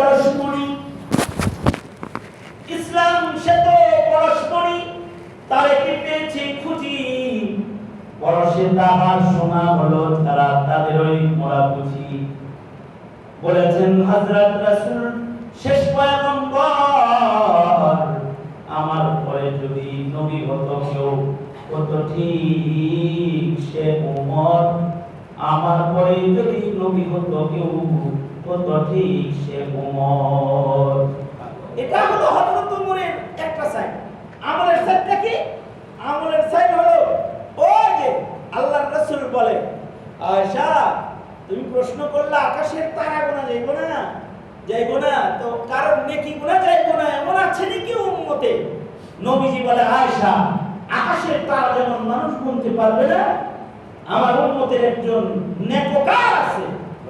পরশমণি। ইসলাম সে তো তারে কি পেয়েছে খুঁজি। পরশে তাহার শোনা হলো, তারা তাদের ওই মোরা বুঝি। বলেছেন, হযরত রাসূল, শেষ পয়গম্বর, আমার পরে যদি নবী হতো কেউ হতো ঠিক সে উমর। আমার পরে যদি নবী হতো কেউ তুমি প্রশ্ন করলে আকাশের তারা গোনা না? যাইব না। তো কারণ নেকি গোনা যাইব না, এমন আছে নাকি উম্মতে? নবীজি বলে, আয়েশা, আকাশের তারা যেমন মানুষ গুনতে পারবে না, আমার উম্মতের একজন নেককার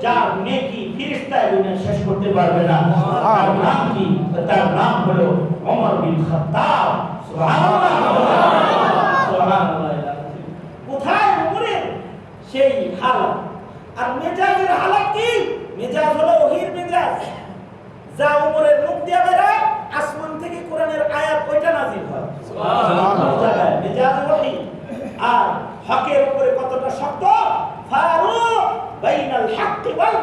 যার নেকি ফিরিস্তায় গুনে শেষ করতে পারবে না। তার নাম কি? তার নাম হলো ওমর বিন খাত্তাব। সুবহানাল্লাহ। সুবহানাল্লাহ। কোথায় উমরের সেই হালত। আর মেজাজের হালত কি? মেজাজ হলো ওহির মেজাজ। যা উমরের মুখ দিয়ে বেরোয় আসমান থেকে কোরআনের আয়াত ওইটা নাজিল হয়। সুবহানাল্লাহ। মেজাজ ওহি আর হকের উপরে কতটা শক্ত? ফারুক। হাক্কি ওয়াল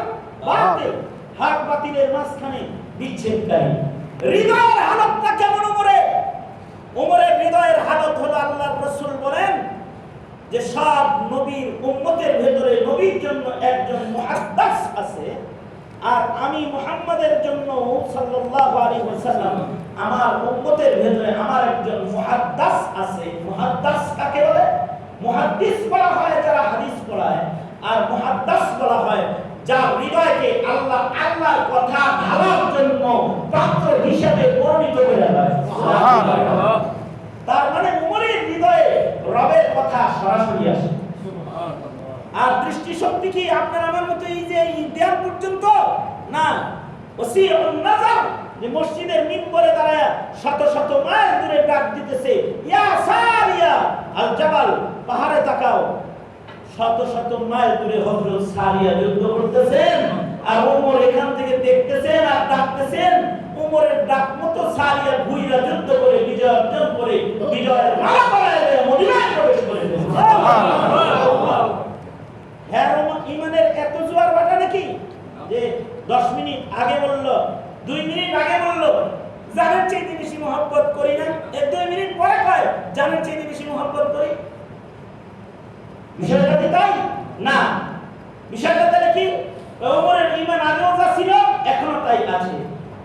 বাতিল হক বাতিলের মাঝখানে বিচ্ছেদকারী হৃদয়ের হালতটা কেমন উমরের উমরের হৃদয়ের হালত হলো আল্লাহর রাসূল বলেন যে সব নবীর উম্মতের ভেতরে নবীর জন্য একজন মুহাদ্দাস আছে আর আমি মুহাম্মাদের জন্য সাল্লাল্লাহু আলাইহি ওয়াসাল্লাম আমার উম্মতের ভেতরে আমার একজন মুহাদ্দাস আছে। মুহাদ্দাস কাকে বলে? মুহাদ্দিস বলা হয় যারা হাদিস পড়ায়। আর মুহাদ্দাস বলা হয় যা হৃদয়কে আল্লাহ আল্লাহর কথা ভাবার জন্য পাত্র হিসেবে বর্ণিত করে দেয়। সুবহানাল্লাহ। তার মানে উমরের হৃদয়ে রবের কথা সরাসরি আসে। আর দৃষ্টি শক্তি কি আপনার আমার মতো এই যে দেয়াল পর্যন্ত? না। ওসিউন নাজার যে মসজিদের মিম্বরে দাঁড়ায় শত শত মাইল দূরে ডাক দিতেছে ইয়া সারিয়া আল জাবাল পাহাড়ে তাকাও। শত শত মাইল দূরে হযরত সারিয়া যুদ্ধ করতেছেন, আর ওমর এখান থেকে দেখতেছেন আর ডাকতেছেন। ওমরের ডাক মতো সারিয়া ভুইরা যুদ্ধ করে বিজয় অর্জন করে বিজয়ের মালা পরায় দিয়ে মদিনায় প্রবেশ করে হ্যাঁ ইমানের এত জোয়ার বাটা নাকি? যে 10 মিনিট আগে বলল 2 মিনিট আগে বলল, জানের চাইতে বেশি মহব্বত করি না। এর 2 মিনিট পরে কয়, জানের চাইতে বেশি মহব্বত করি বিষয়টা কি তাই? না। বিষয়টা তাহলে কি? ওমরের ঈমান আগেও যা ছিল, এখনও তাই আছে।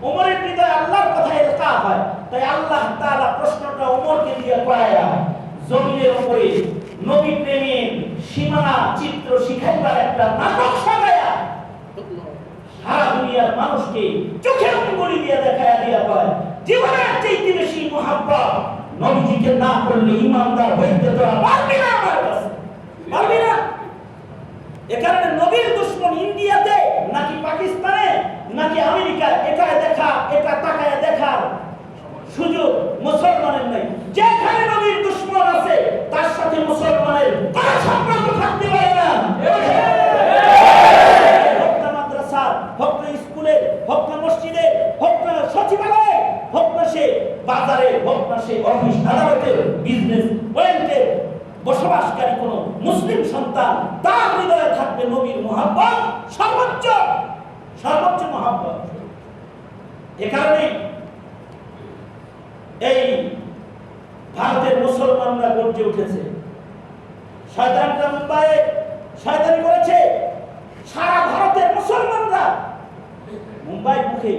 ওমরের হৃদয়ে আল্লাহর কথা এলকা হয়। তাই আল্লাহ তাআলা প্রশ্নটা ওমরকে দিয়ে করায়া জমিনের উপরে নবী প্রেমের সীমানা চিত্র শিখাইবার একটা নাটক সাজায়া সারা দুনিয়ার মানুষকে চোখের অঙ্গুলি দিয়ে দেখায় দিয়া কয়, জীবনের চাইতে বেশি মহাব্বত নবীজিকে না করলে ইমানদার হইতে তোরা পারবি না আমার এ কারণে নবীর দুশ্মন ইন্ডিয়াতে নাকি পাকিস্তানে নাকি আমেরিকায় এটা দেখা এটা তাকায় দেখার সুযোগ মুসলমানের নাই। যেখানে নবীর দুশ্মন আছে তার সাথে মুসলমানের কোনো সম্পর্ক থাকতে পারে না। না মাদ্রাসার, হোক সচিবালয়ে, সে বাজারে, না সে অফিস আদালতে, বিজনেস পয়েন্টে বসবাসকারী কোন মুসলিম সন্তান, তার হৃদয়ে থাকবে নবীর মহাব্বত, সর্বোচ্চ সর্বোচ্চ মহাব্বত। এ কারণে এই ভারতের মুসলমানরা গর্জে উঠেছে। শয়তানটা মুম্বাইয়ে শয়তানি করেছে। সারা ভারতের মুসলমানরা মুম্বাই মুখে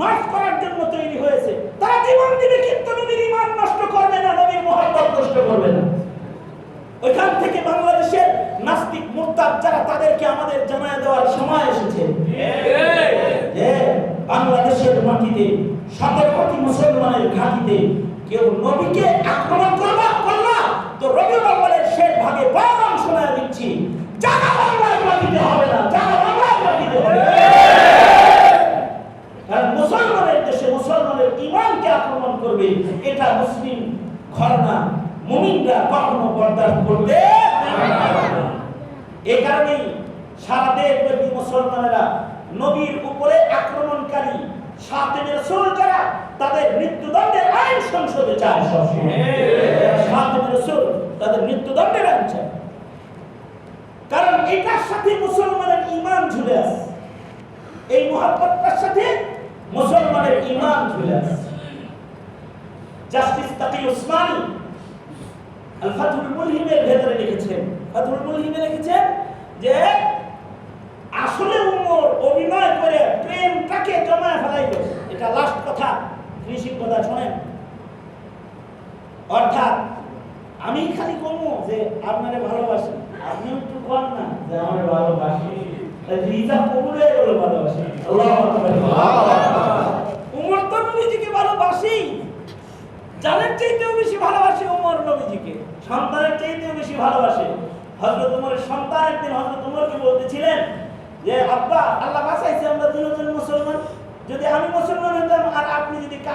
মার্চ করার জন্য তৈরি হয়েছে। তারা জীবন দিবে কিন্তু নবীর ইমান নষ্ট করবে না, নবীর মহব্বত নষ্ট করবে না ওইখান থেকে বাংলাদেশের নাস্তিক যারা তাদেরকে আমাদের জানায় দেওয়ার সময় এসেছে বাংলাদেশের মাটিতে শত কোটি মুসলমানের ঘাটিতে কেউ নবীকে আক্রমণ করবা করলা তো রবি বাংলার শেষ ভাগে বাগান শোনা দিচ্ছি। জানা বাংলার মাটিতে হবে না জানা বাংলার মাটিতে হবে মুসলমানের দেশে মুসলমানের ইমানকে আক্রমণ করবে, এটা মুসলিম ঘটনা মুমিনরা কখনো বরদাস্ত করবে এই কারণেই সারা দেশব্যাপী মুসলমানেরা নবীর উপরে আক্রমণকারী সাতের রসুল যারা তাদের মৃত্যুদণ্ডের সংসদে চায়। সাতের রসুল তাদের মৃত্যুদণ্ডের আইন কারণ এটার সাথে মুসলমানের ইমান ঝুলে আছে। এই মহাব্বতটার সাথে মুসলমানের ইমান ঝুলে আছে। জাস্টিস আল ফাতুল মুলহিমের ভেতরে লিখেছেন। ফাতুল মুলহিমে লিখেছেন যে আসলে উমর অভিনয় করে প্রেমটাকে জমায় ফেলাইল এটা লাস্ট কথা ফিনিশিং কথা শোনেন। অর্থাৎ আমি খালি কমু যে আপনারে ভালোবাসি আপনি একটু কন না। যে আমার ভালোবাসি রিজা কবুল হয়ে গেল ভালোবাসি। আল্লাহ উমর তো নবীজিকে ভালোবাসি। জানের চাইতেও বেশি ভালোবাসে ওমর নবীজিকে, সন্তানের চাইতেও বেশি ভালোবাসে। হযরত উমরের সন্তান একদিন হযরত উমরকে বলতেছিলেন যে, আব্বা, আল্লাহ বাসাইছে আমরা দুজন মুসলমান। যদি আমি মুসলমান হতাম